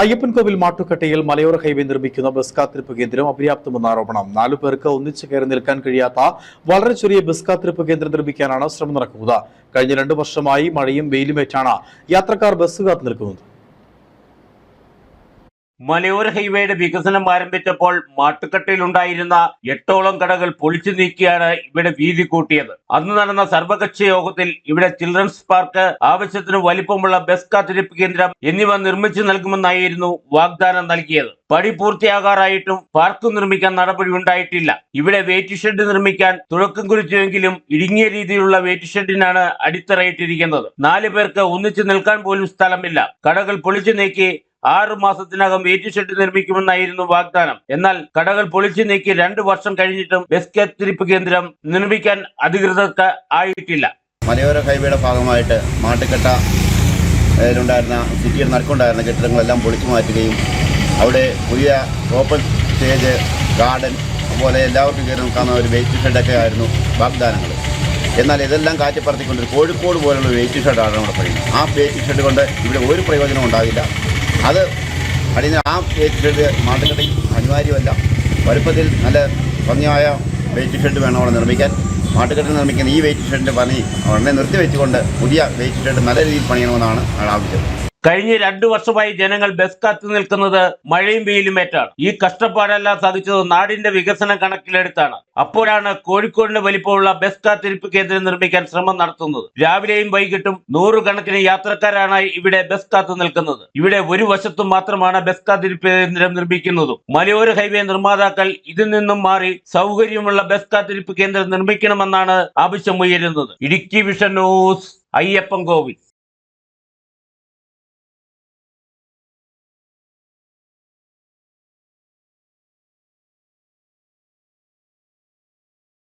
അയ്യപ്പൻകോവിൽ മാട്ടുക്കട്ടയിൽ മലയോര ഹൈവേ നിർമ്മിക്കുന്ന ബസ് കാത്തിരിപ്പ് കേന്ദ്രം അപര്യാപ്തമെന്ന ആരോപണം. നാലു പേർക്ക് ഒന്നിച്ചു കയറി നിൽക്കാൻ കഴിയാത്ത വളരെ ചെറിയ ബസ് കാത്തിരിപ്പ് കേന്ദ്രം നിർമ്മിക്കാനാണ് ശ്രമം നടക്കുന്നത്. കഴിഞ്ഞ രണ്ടു വർഷമായി മഴയും വെയിലുമേറ്റാണ് യാത്രക്കാർ ബസ് കാത്തു നിൽക്കുന്നത്. മലയോര ഹൈവേയുടെ വികസനം ആരംഭിച്ചപ്പോൾ മാട്ടുക്കട്ടയിലുണ്ടായിരുന്ന എട്ടോളം കടകൾ പൊളിച്ചു നീക്കിയാണ് ഇവിടെ വീതി കൂട്ടിയത്. അന്ന് നടന്ന സർവകക്ഷി യോഗത്തിൽ ഇവിടെ ചിൽഡ്രൻസ് പാർക്ക് ആവശ്യത്തിന് വലിപ്പമുള്ള ബസ് കാത്തിരിപ്പ് കേന്ദ്രം എന്നിവ നിർമ്മിച്ചു നൽകുമെന്നായിരുന്നു വാഗ്ദാനം നൽകിയത്. പണി പൂർത്തിയാകാറായിട്ടും പാർക്ക് നിർമ്മിക്കാൻ നടപടി ഉണ്ടായിട്ടില്ല. ഇവിടെ വെയിറ്റ് ഷെഡ് നിർമ്മിക്കാൻ തുടക്കം കുറിച്ചുവെങ്കിലും ഇടുങ്ങിയ രീതിയിലുള്ള വെയിറ്റ് ഷെഡിനാണ് അടിത്തറയിട്ടിരിക്കുന്നത്. നാല് പേർക്ക് ഒന്നിച്ചു നിൽക്കാൻ പോലും സ്ഥലമില്ല. കടകൾ പൊളിച്ചു നീക്കി ആറു മാസത്തിനകം വെയിറ്റ് ഷെഡ് നിർമ്മിക്കുമെന്നായിരുന്നു വാഗ്ദാനം. എന്നാൽ കടകൾ പൊളിച്ചു നീക്കി രണ്ടു വർഷം കഴിഞ്ഞിട്ടും ബസ് കാത്തിരിപ്പ് കേന്ദ്രം നിർമ്മിക്കാൻ അധികൃതർക്ക് ആയിട്ടില്ല. മലയോര ഹൈവേയുടെ ഭാഗമായിട്ട് മാട്ടുകെട്ട യിലുണ്ടായിരുന്ന സിറ്റിയിൽ നടക്കുണ്ടായിരുന്ന കെട്ടിടങ്ങളെല്ലാം പൊളിച്ചു മാറ്റുകയും അവിടെ പുതിയ ഓപ്പൺ സ്റ്റേജ് ഗാർഡൻ അതുപോലെ എല്ലാവർക്കും കയറി നിൽക്കാവുന്ന ഒരു വെയിറ്റ് ഷെഡൊക്കെ ആയിരുന്നു വാഗ്ദാനങ്ങൾ. എന്നാൽ ഇതെല്ലാം കാറ്റിപ്പറത്തിക്കൊണ്ട് കോഴിക്കോട് പോലുള്ള വെയിറ്റ് ഷെഡാണ് നമ്മുടെ പറയുന്നത് ആ വെയിറ്റ് ഷെഡ് കൊണ്ട് ഇവിടെ ഒരു പ്രയോജനവും ഉണ്ടാകില്ല. അത് അടിയ ആ വെയിറ്റ് ഷെഡ് മാട്ടുക്കട്ടയിൽ അനിവാര്യമല്ല. വലുപ്പത്തിൽ നല്ല ഭംഗിയായ വെയിറ്റ് ഷെഡ് വേണം അവിടെ നിർമ്മിക്കാൻ. മാട്ടുകെട്ടിൽ നിർമ്മിക്കുന്ന ഈ വെയിറ്റ് ഷെഡിന്റെ പണി ഉടനെ നിർത്തിവെച്ചുകൊണ്ട് പുതിയ വെയിറ്റ് ഷെഡ് നല്ല രീതിയിൽ പണിയണമെന്നാണ് ആവശ്യം. കഴിഞ്ഞ രണ്ടു വർഷമായി ജനങ്ങൾ ബസ് കാത്തു നിൽക്കുന്നത് മഴയും വെയിലുമേറ്റാണ് ഈ കഷ്ടപ്പാടെല്ലാം സാധിച്ചത് നാടിന്റെ വികസനം കണക്കിലെടുത്താണ്. അപ്പോഴാണ് കോഴിക്കോടിന്റെ വലിപ്പമുള്ള ബസ് കാത്തിരിപ്പ് കേന്ദ്രം നിർമ്മിക്കാൻ ശ്രമം നടത്തുന്നത്. രാവിലെയും വൈകിട്ടും നൂറുകണക്കിന് യാത്രക്കാരാണ് ഇവിടെ ബസ് കാത്തു നിൽക്കുന്നത്. ഇവിടെ ഒരു വശത്തും മാത്രമാണ് ബസ് കാത്തിരിപ്പ് കേന്ദ്രം നിർമ്മിക്കുന്നതും. മലയോര ഹൈവേ നിർമ്മാതാക്കൾ ഇതിൽ നിന്നും മാറി സൗകര്യമുള്ള ബസ് കാത്തിരിപ്പ് കേന്ദ്രം നിർമ്മിക്കണമെന്നാണ് ആവശ്യം ഉയരുന്നത്. Idukki vision news Ayyappan Kovil.